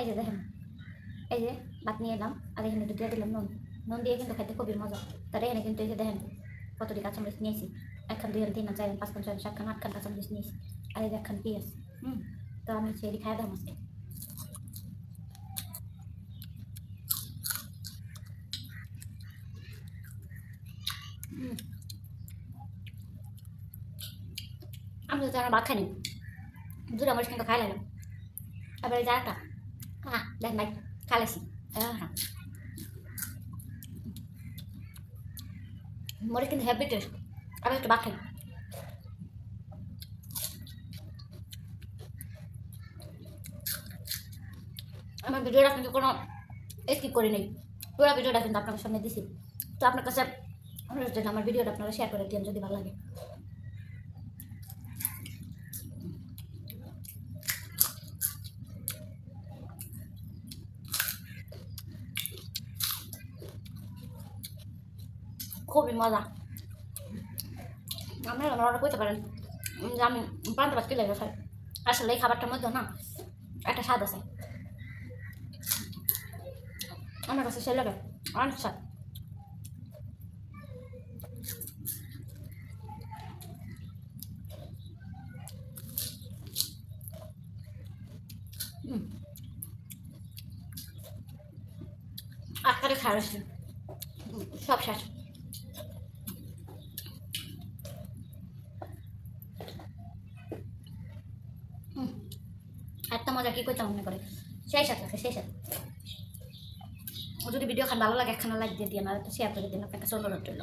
এই যে দেখেন, এই যে ভাত নিয়ে এলাম, আর এখানে একটু দিলাম নুন। নুন দিয়ে কিন্তু খাইতে খুবই মজা। তার এখানে কিন্তু এই যে দেখেন, কতটি কাঁচামরিচ নিয়েছি একখান দুই তিন চার পাঁচখান ছয় সাতখান আটখান কাঁচামরিচ নিয়েছি আর এই যে একখান পেঁয়াজ, হুম, তো আমি এটি খাই দাম হুম। আমি তো যারা ভাত খাইনি। দুটো মরিচ কিন্তু খাই লাগলাম এই যারাটা হ্যাঁ দেখ ভাই হ্যাঁ মরিচ কিন্তু হেভি টেস্ট আমি একটু ভাত খাই আমার ভিডিওটা কিন্তু কোনো স্কিপ করি নেই পুরো ভিডিওটা কিন্তু আপনার সামনে দিছি তো আপনার কাছে আমার ভিডিওটা আপনারা শেয়ার করে দিন যদি ভালো লাগে খুবই মজা আপনারা অর্ডার করতে পারেন যে আমি পান্তা ভাত কিনে খাই আসলে এই খাবারটার মধ্যে না একটা স্বাদ আছে আমার কাছে সে লাগে অনেক স্বাদ। আজকালে খাওয়া সব শেষ এত মজা কি করতে মনে করে সেই সাথে আছে, সেই সাথে। যদি ভিডিও খান, ভালো লাগে, একখানা লাইক দিয়ে দিয়ে না শেয়ার করে দিন আপনার কাছে অনুরোধ রইল।